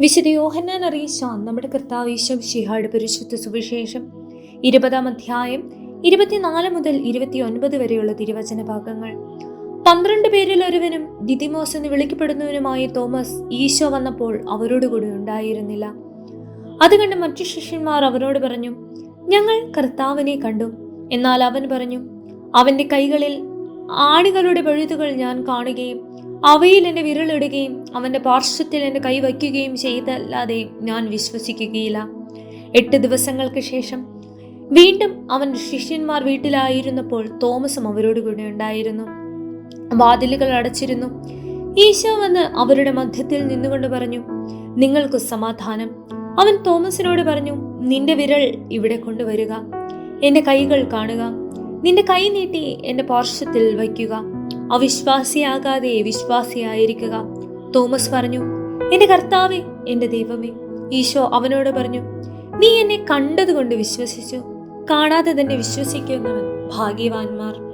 വിശുദ്ധ യോഹന്നാൻ അറിയിച്ച നമ്മുടെ കർത്താവ് ഈശോയുടെ പരിശുദ്ധ സുവിശേഷം ഇരുപതാം അധ്യായം ഇരുപത്തിനാല് മുതൽ ഇരുപത്തിയൊൻപത് വരെയുള്ള തിരുവചന ഭാഗങ്ങൾ. പന്ത്രണ്ട് പേരിൽ ഒരുവനും ദിദിമോസ് എന്ന് വിളിക്കപ്പെടുന്നവനുമായി തോമസ് ഈശോ വന്നപ്പോൾ അവരോട് കൂടി ഉണ്ടായിരുന്നില്ല. അത് കണ്ട് മറ്റു ശിഷ്യന്മാർ അവരോട് പറഞ്ഞു ഞങ്ങൾ കർത്താവിനെ കണ്ടു. എന്നാൽ അവൻ പറഞ്ഞു അവന്റെ കൈകളിൽ ആണികളുടെ പഴുതുകൾ ഞാൻ കാണുകയും അവയിൽ എന്റെ വിരലിടുകയും അവന്റെ പാർശ്വത്തിൽ എന്റെ കൈ വയ്ക്കുകയും ചെയ്തല്ലാതെ ഞാൻ വിശ്വസിക്കുകയില്ല. എട്ട് ദിവസങ്ങൾക്ക് ശേഷം വീണ്ടും അവൻ ശിഷ്യന്മാർ വീട്ടിലായിരുന്നപ്പോൾ തോമസും അവരോട് കൂടെ ഉണ്ടായിരുന്നു. വാതിലുകൾ അടച്ചിരുന്നു. ഈശോ വന്ന് അവരുടെ മധ്യത്തിൽ നിന്നുകൊണ്ട് പറഞ്ഞു നിങ്ങൾക്ക് സമാധാനം. അവൻ തോമസിനോട് പറഞ്ഞു നിന്റെ വിരൽ ഇവിടെ കൊണ്ടുവരിക. എന്റെ കൈകൾ കാണുക. നിന്റെ കൈ നീട്ടി എന്റെ പാർശ്വത്തിൽ വയ്ക്കുക. അവിശ്വാസിയാകാതെ വിശ്വാസിയായിരിക്കുക. തോമസ് പറഞ്ഞു എന്റെ കർത്താവെ എന്റെ ദൈവമേ. ഈശോ അവനോട് പറഞ്ഞു നീ എന്നെ കണ്ടതുകൊണ്ട് വിശ്വസിച്ചു. കാണാതെ തന്നെ വിശ്വസിക്കുന്നവൻ ഭാഗ്യവാന്മാർ.